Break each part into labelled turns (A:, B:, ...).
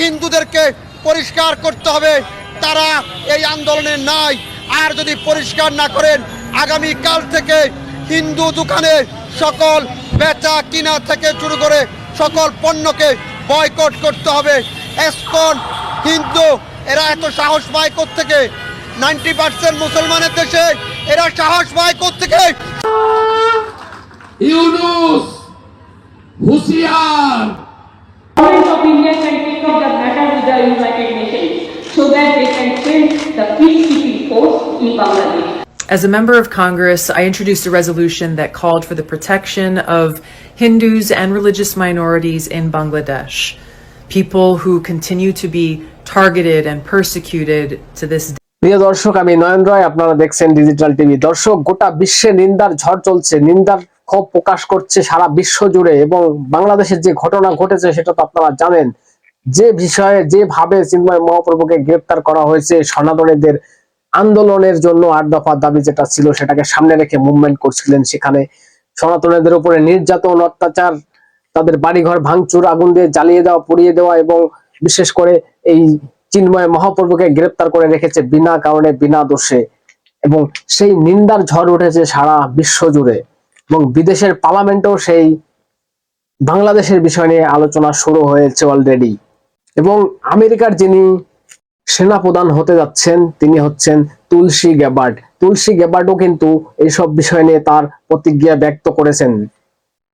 A: হিন্দুদেরকে পরিষ্কার করতে হবে, তারা এই আন্দোলনে নাই। আর যদি পরিষ্কার না করেন আগামী কাল থেকে হিন্দু দোকানে সকল বেচা কিনা থেকে শুরু করে সকল পণ্যকে বয়কট করতে হবে। এসকন হিন্দু, এরা এত সাহস পায় থেকে নাইনটি পার্সেন্ট মুসলমানের দেশে এরা সাহস পায় থেকে
B: ইউনুস, হুঁশিয়ার।
C: matter with the United Nations so that they can send the peacekeeping force in Bangladesh.
D: As a member of Congress, I introduced a resolution that called for the protection of Hindus and religious minorities in Bangladesh, people who continue to be targeted and persecuted to this day.
E: প্রিয় দর্শক আমি নয়ন রায় আপনারা দেখছেন digital TV দর্শক গোটা বিশ্বে নিন্দার ঝড় চলছে নিন্দার ক্ষোভ প্রকাশ করছে সারা বিশ্ব জুড়ে এবং বাংলাদেশের যে ঘটনা ঘটেছে সেটা তো আপনারা জানেন যে বিষয়ে যেভাবে চিন্ময় মহাপ্রভুকে গ্রেপ্তার করা হয়েছে, সনাতনীদের আন্দোলনের জন্য আট দফা দাবি যেটা ছিল সেটাকে সামনে রেখে মুভমেন্ট করছিলেন সেখানে। সনাতনীদের উপরে নির্যাতন, অত্যাচার, তাদের বাড়িঘর ভাঙচুর, আগুন দিয়ে জ্বালিয়ে দেওয়া, পুড়িয়ে দেওয়া এবং বিশেষ করে এই চিন্ময় মহাপ্রভুকে গ্রেপ্তার করে রেখেছে বিনা কারণে, বিনা দোষে। এবং সেই নিন্দার ঝড় উঠেছে সারা বিশ্ব জুড়ে এবং বিদেশের পার্লামেন্টেও সেই বাংলাদেশের বিষয় নিয়ে আলোচনা শুরু হয়েছে অলরেডি এবং আমেরিকার যিনি সেনাপ্রধান হতে যাচ্ছেন, তিনি হচ্ছেন তুলসী গ্যাবার্ড তুলসী গ্যাবার্ডও কিন্তু এইসব বিষয় নিয়ে তার প্রতিক্রিয়া ব্যক্ত করেছেন।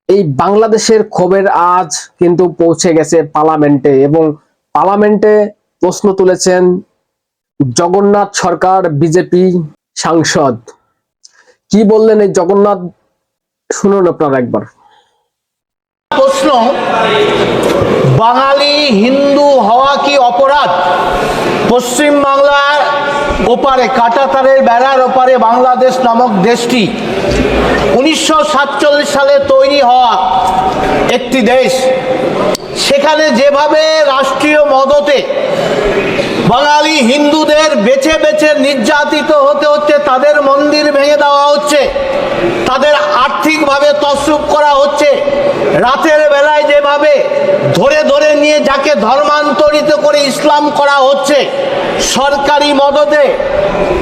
E: এই বাংলাদেশের ক্ষোভের আজ কিন্তু পৌঁছে গেছে পার্লামেন্টে এবং পার্লামেন্টে প্রশ্ন তুলেছেন জগন্নাথ সরকার, বিজেপি সাংসদ। কি বললেন এই জগন্নাথ? শুনুন আপনারা একবার।
F: প্রশ্ন বাঙালি হিন্দু হওয়া কি অপরাধ? পশ্চিম বাংলার ওপারে, কাটাতারের বেড়ার ওপারে বাংলাদেশ নামক দেশটি উনিশশো সাতচল্লিশ সালে তৈরি হওয়া একটি দেশ। সেখানে যেভাবে রাষ্ট্রীয় মদতে বাঙালি হিন্দুদের বেছে বেছে নির্যাতিত হতে হচ্ছে, তাদের মন্দির ভেঙে দেওয়া হচ্ছে, তাদের আর্থিকভাবে তসরুপ করা হচ্ছে, রাতের বেলায় যেভাবে ধরে ধরে নিয়ে যাকে ধর্মান্তরিত করে ইসলাম করা হচ্ছে সরকারি মদতে,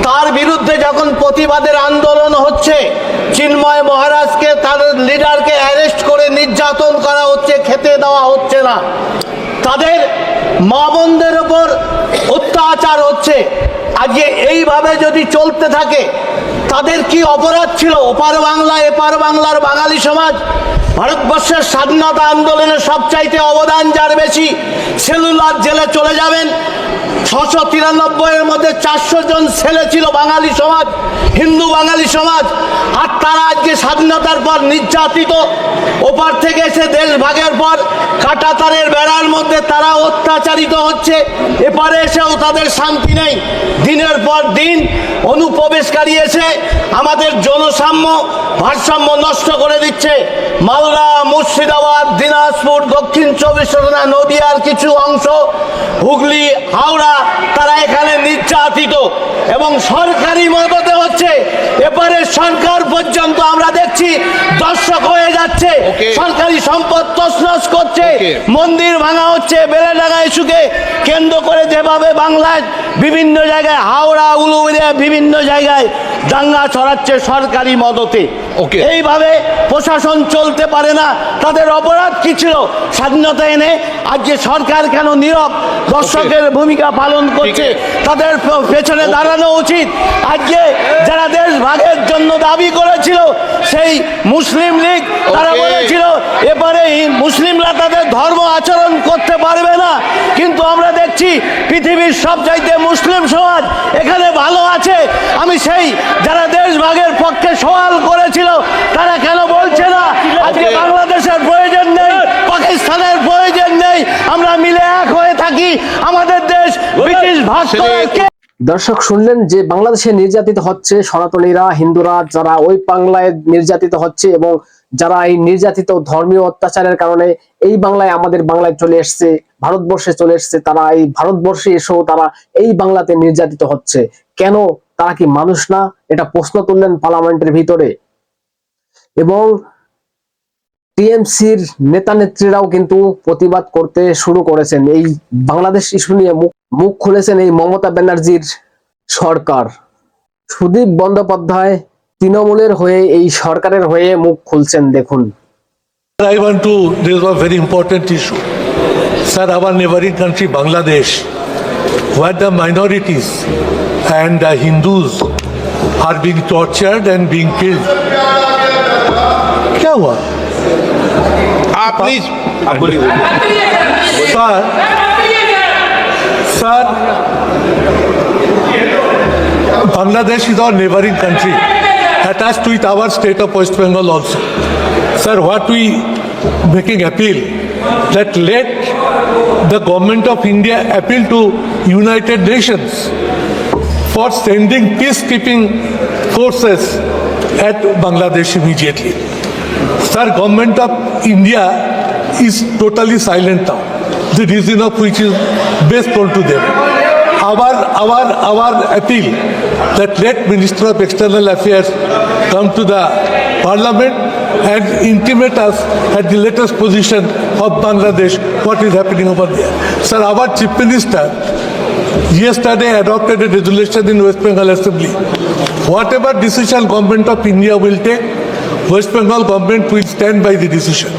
F: তার বিরুদ্ধে যখন প্রতিবাদের আন্দোলন হচ্ছে, চিন্ময় মহারাজকে তার লিডারকে অ্যারেস্ট করে নির্যাতন করা হচ্ছে, খেতে দেওয়া হচ্ছে না। তাদের মা বোনদের ওপর অত্যাচার হচ্ছে। আজকে এইভাবে যদি চলতে থাকে, তাদের কি অপরাধ ছিল? ওপার বাংলা, এপার বাংলার বাঙালি সমাজ, ভারতবর্ষের স্বাধীনতা আন্দোলনে সবচাইতে অবদান যার বেশি, সেলুলার জেলে চলে যাবেন। ছশো তিরানব্বইয়ের মধ্যে চারশো জন ছেলে ছিল বাঙালি সমাজ, হিন্দু বাঙালি সমাজ, আর তারা আজকে স্বাধীনতার পর নির্যাতিত। ওপার থেকে এসে দেশ ভাগের পর কাটাতারের বেড়ার মধ্যে তারা অত্যাচারিত হচ্ছে এপারে এসেও তাদের শান্তি নেই। দিনের পর দিন অনুপ্রবেশকারী এসে আমাদের জনসাম্য ভারসাম্য নষ্ট করে দিচ্ছে। মালদা মুর্শিদাবাদ দিনাজপুর দক্ষিণ চব্বিশ পরগনা নদীয়ার কিছু অংশ হুগলি হাওড়া তারা এখানে নির্যাতিত এবং সরকারি মদতে হচ্ছে। এপারে সরকার পর্যন্ত আমরা দেখছি দর্শক হয়ে যাচ্ছে। সরকারি সম্পদ তছনছ করছে। মন্দির ভাঙা হচ্ছে। বেলেডাঙ্গা ইস্যুকে কেন্দ্র করে যেভাবে বাংলায় বিভিন্ন জায়গায় হাওড়া উলুবেড়িয়া বিভিন্ন জায়গায় দাঙ্গা ছড়াচ্ছে সরকারি মদতে।
B: ওকে।
F: এইভাবে প্রশাসন চলতে পারে না। তাদের অপরাধ কি ছিল? স্বাধীনতা এনে আজকে সরকার কেন নীরব? দর্শকের ভূমিকা পালন করছে। তাদের পেছনে দাঁড়ানো উচিত। আজকে যারা দেশ ভাগের জন্য দাবি করেছিল সেই মুসলিম লীগ তারা। বলেছিল এবারে মুসলিমরা তাদের ধর্ম আচরণ করতে পারবে না। কিন্তু আমরা পৃথিবীর সব চাইতে মুসলিম সমাজ এখানে ভালো আছে। আমি সেই যারা দেশ ভাগের পক্ষে সওয়াল করেছিল তারা কেন বলছে না? আজকে বাংলাদেশের প্রয়োজন নেই পাকিস্তানের প্রয়োজন নেই আমরা মিলে এক হয়ে থাকি। আমাদের দেশ ব্রিটিশ ভাগ
E: দর্শক শুনলেন যে বাংলাদেশে নির্যাতিত হচ্ছে সনাতনীরা হিন্দুরা যারা ওই বাংলায় নির্যাতিত হচ্ছে এবং যারা এই নির্যাতিত ধর্মীয় অত্যাচারের কারণে এই বাংলায় আমাদের বাংলায় চলে এসছে, ভারতবর্ষে চলে এসছে, তারা এই ভারতবর্ষে এসেও তারা এই বাংলাতে নির্যাতিত হচ্ছে। কেন? তারা কি মানুষ না? এটা প্রশ্ন তুললেন পার্লামেন্টের ভিতরে। এবং টিএমসির নেতা নেত্রীরাও কিন্তু প্রতিবাদ করতে শুরু করেছেন। এই বাংলাদেশ ইস্যু নিয়ে মুখ মুখ খুলেছেন এই মমতা ব্যানার্জির সরকার। সুদীপ বন্দ্যোপাধ্যায় তৃণমূলের হয়ে এই সরকারের হয়ে মুখ খুলছেন দেখুন
B: I want to raise a very important issue. Sir, our neighboring country, Bangladesh, where the minorities and the Hindus are being tortured and being killed. क्या हुआ
F: आप प्लीज आप बोलिए
B: sir sir Bangladesh is our neighboring country, Attached with our state of West Bengal also. Sir, what we making appeal that let the government of India appeal to United Nations for sending peacekeeping forces at Bangladesh immediately. Sir, government of India is totally silent now. The reason of which is best told to them. Our, our, our appeal that let Minister of External Affairs come to the Parliament and intimate us at the latest position of Bangladesh, what is happening over there. Sir, our Chief Minister yesterday adopted a resolution in West Bengal Assembly. Whatever decision government of India will take, West Bengal government will stand by the decision.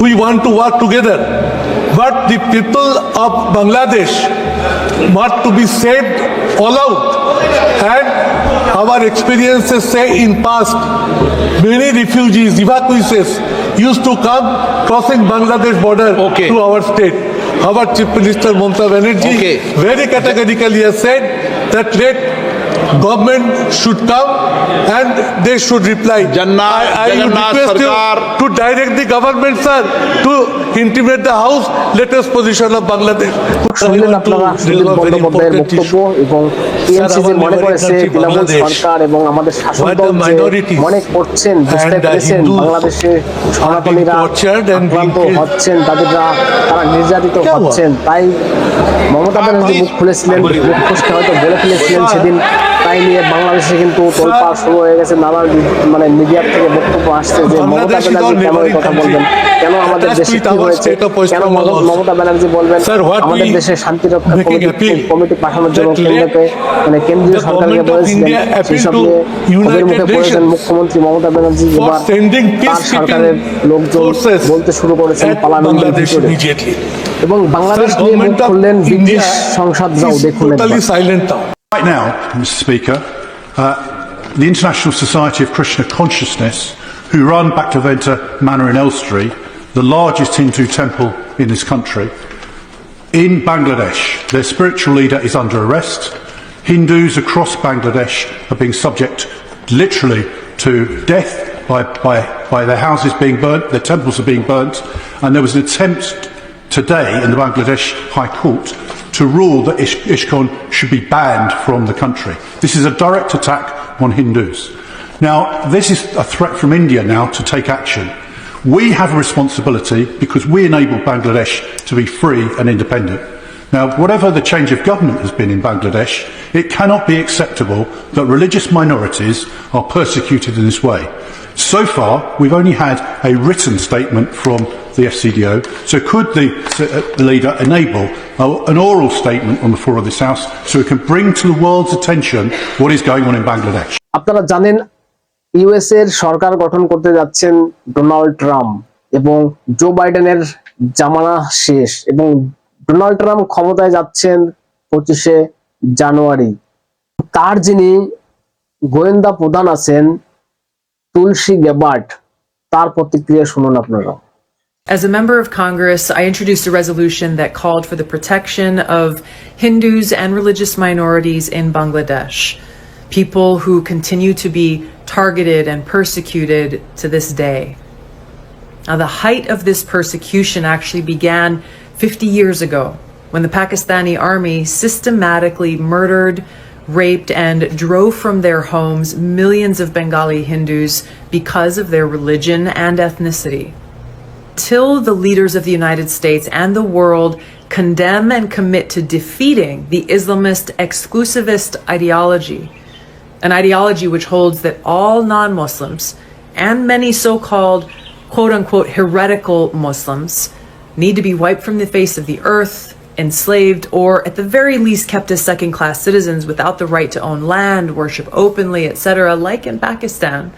B: We want to work together. But the people of Bangladesh want to be saved all out. And our experiences say in past, many refugees, evacuees used to come crossing Bangladesh border
F: Okay.
B: to our state. Our Chief Minister Mamata Banerjee
F: Okay.
B: very categorically has said that let government should come and they should reply.
F: Janna-
B: I, I would
F: Jagannath
B: request
F: Sarkar-
B: you to direct the government, sir, to intimate the House latest position of Bangladesh.
E: শুনলেন আপনারা সুদীপ বন্দ্যোপাধ্যায়ের বক্তব্য এবং TMC যে মনে করেছে তৃণমূল সরকার এবং আমাদের শাসক দল যে মনে করছেন বুঝতে পেরেছেন বাংলাদেশে সনাতনীরা আক্রান্ত হচ্ছেন তাদেররা তারা নির্যাতিত হচ্ছেন তাই মমতা ব্যানার্জি মুখ খুলেছিলেন মুখ খুশকে হয়তো বলে ফেলেছিলেন সেদিন তাই নিয়ে বাংলাদেশে কিন্তু তোলপাড় শুরু হয়ে গেছে নানান মানে মিডিয়ার থেকে বক্তব্য আসছে যে মমতা ব্যানার্জি কেন এই কথা বলবেন? কেন আমাদের দেশে কি হয়েছে? কেন মমতা ব্যানার্জি বলবেন আমাদের দেশে শান্তি রক্ষা কমিটি পাঠানোর জন্য কেন্দ্রকে মানে কেন্দ্রীয় সরকারকে বলেছিলেন সেসব নিয়ে ওদের মুখে পড়েছেন মুখ্যমন্ত্রী মমতা ব্যানার্জি এবার তার সরকারের লোকজন বলতে শুরু করেছেন পার্লামেন্টের ভিতরে। এবং বাংলাদেশ নিয়ে মুখ খুললেন ব্রিটিশ সংসদরাও
B: is
E: দেখুন
G: Right now, Mr. Speaker, uh, the International Society of Krishna Consciousness, who run Bhaktivinoda Manor in Elstree, the largest Hindu temple in this country, in Bangladesh, their spiritual leader is under arrest. Hindus across Bangladesh are being subject literally to death by, by, by their houses being burnt, their temples are being burnt, and there was an attempt today in the Bangladesh High Court to rule that Ish- ISKCON should be banned from the country. This is a direct attack on Hindus. Now, this is a threat from India now to take action. We have a responsibility because we enabled Bangladesh to be free and independent. Now, whatever the change of government has been in Bangladesh, it cannot be acceptable that religious minorities are persecuted in this way. So far, we've only had a written statement from the FCDO. So, could the, uh, the leader enable uh, an oral statement on the floor of this House so it can bring to the world's attention what is going on in Bangladesh?
E: আপনারা জানেন US এর সরকার গঠন করতে যাচ্ছেন Donald Trump এবং জো বাইডেনের জামানা শেষ এবং ডোনাল্ড ট্রাম্প ক্ষমতায় যাচ্ছেন পঁচিশে জানুয়ারি তার যিনি গোয়েন্দা প্রধান আছেন তুলসী গেবার্ট তার প্রতিক্রিয়া শুনুন আপনারা
D: As a member of Congress, I introduced a resolution that called for the protection of Hindus and religious minorities in Bangladesh, people who continue to be targeted and persecuted to this day. Now, the height of this persecution actually began 50 years ago when the Pakistani army systematically murdered, raped, and drove from their homes millions of Bengali Hindus because of their religion and ethnicity. Till the leaders of the United States and the world condemn and commit to defeating the Islamist exclusivist ideology, an ideology which holds that all non Muslims and many so called quote unquote heretical Muslims need to be wiped from the face of the earth, enslaved, or at the very least kept as second class citizens without the right to own land, worship openly, etc., like in Pakistan,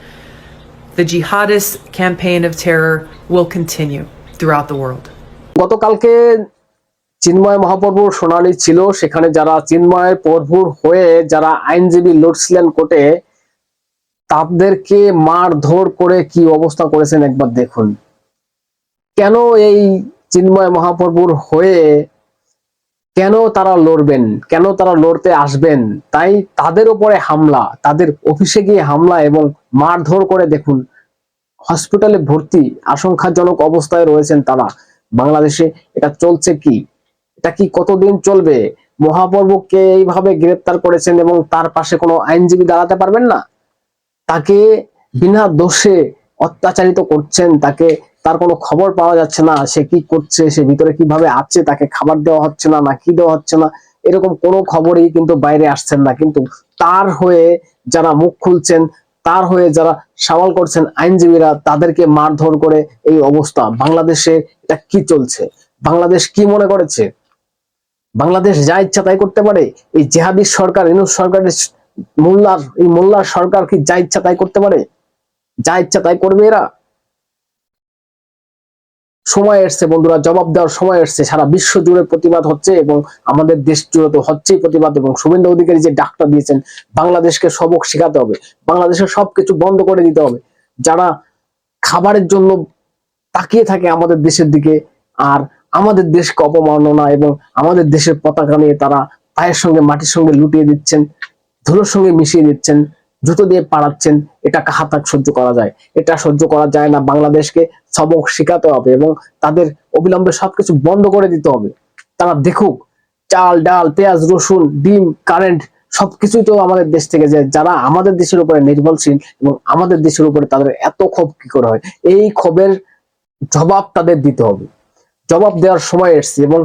D: the jihadist campaign of terror will continue throughout the world.
E: চিন্ময় মহাপ্রভুর শুনানি ছিল সেখানে যারা চিন্ময় প্রভুর হয়ে যারা আইনজীবী লড়ছিলেন কোর্টে তাদেরকে মারধর করে কি অবস্থা করেছেন একবার দেখুন কেন এই চিন্ময় মহাপ্রভুর হয়ে কেন তারা লড়বেন? কেন তারা লড়তে আসবেন? তাই তাদের উপরে হামলা, তাদের অফিসে গিয়ে হামলা এবং মারধর করে দেখুন, হসপিটালে ভর্তি আশঙ্কাজনক অবস্থায় রয়েছেন তারা। বাংলাদেশে এটা চলছে কি? এটা কি কতদিন চলবে? মহাপর্বকে এইভাবে গ্রেপ্তার করেছেন এবং তার পাশে কোনো আইনজীবী দাঁড়াতে পারবেন না? তাকে বিনা দোষে অত্যাচারিত করছেন, তাকে তার কোনো খবর পাওয়া যাচ্ছে না, সে কি করছে, সে ভিতরে কীভাবে আছে, তাকে খাবার দেওয়া হচ্ছে না না কি দেওয়া হচ্ছে না, এরকম কোনো খবরই কিন্তু বাইরে আসছেন না। কিন্তু তার হয়ে যারা মুখ খুলছেন, তার হয়ে যারা সওয়াল করছেন আইনজীবীরা, তাদেরকে মারধর করে এই অবস্থা। বাংলাদেশে এটা কি চলছে? বাংলাদেশ কি মনে করেছে? বাংলাদেশ যা ইচ্ছা তাই করতে পারে? এই জেহাদি সরকার, ইনুস সরকারের মোল্লার এই মোল্লার সরকার কি যা ইচ্ছা তাই করতে পারে? যা ইচ্ছা তাই করবে এরা? সময় এসছে বন্ধুরা, জবাব দেওয়ার সময় এসছে। সারা বিশ্ব জুড়ে প্রতিবাদ হচ্ছে এবং আমাদের দেশ জুড়ে তো হচ্ছেই প্রতিবাদ এবং শুভেন্দু অধিকারী যে ডাকটা দিয়েছেন, বাংলাদেশকে সবক শেখাতে হবে, বাংলাদেশের সবকিছু বন্ধ করে দিতে হবে। যারা খাবারের জন্য তাকিয়ে থাকে আমাদের দেশের দিকে, আর আমাদের দেশকে অপমাননা এবং আমাদের দেশের পতাকা নিয়ে তারা পায়ের সঙ্গে, মাটির সঙ্গে লুটিয়ে দিচ্ছেন, ধুলোর সঙ্গে মিশিয়ে দিচ্ছেন জুতো দিয়ে পাড়াচ্ছেন, এটা কাহাতাক সহ্য করা যায়? এটা সহ্য করা যায় না, বাংলাদেশকে সবক শেখাতে হবে এবং তাদের অবিলম্বে সবকিছু বন্ধ করে দিতে হবে। তারা দেখুক, চাল, ডাল, পেঁয়াজ, রসুন, ডিম, কারেন্ট, সবকিছুই তো আমাদের দেশ থেকে যায়। যারা আমাদের দেশের উপরে নির্ভরশীল এবং আমাদের দেশের উপরে তাদের এত ক্ষোভ কি করে হয়? এই ক্ষোভের জবাব তাদের দিতে হবে। জবাব দেওয়ার সময় এসছে এবং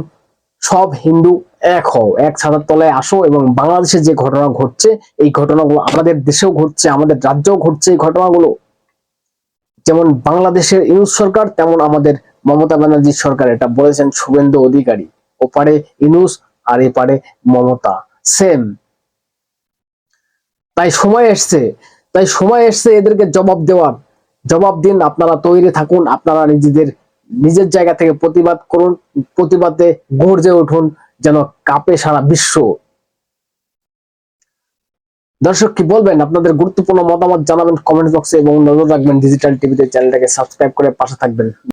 E: সব হিন্দু এক হও, এক ছাতার তলায় আসো এবং বাংলাদেশে যে ঘটনা ঘটছে, এই ঘটনাগুলো আমাদের দেশেও ঘটছে, আমাদের রাজ্যেও ঘটছে এই ঘটনাগুলো। যেমন বাংলাদেশের ইউনুস সরকার, তেমন আমাদের মমতা ব্যানার্জি সরকার, এটা বলেছেন শুভেন্দু অধিকারী। ওপারে ইনুস আর এপারে মমতা সেম তাই সময় এসছে, তাই সময় এসছে এদেরকে জবাব দেওয়ার। জবাব দিন, আপনারা তৈরি থাকুন, আপনারা নিজেদের নিজের জায়গা থেকে প্রতিবাদ করুন, প্রতিবাদে গর্জে উঠুন, যেন কাপে সারা বিশ্ব। দর্শক, কি বলবেন? আপনাদের গুরুত্বপূর্ণ মতামত জানাবেন কমেন্ট বক্সে এবং নজর রাখবেন ডিজিটাল টিভিতে। চ্যানেলটাকে সাবস্ক্রাইব করে পাশে থাকবেন।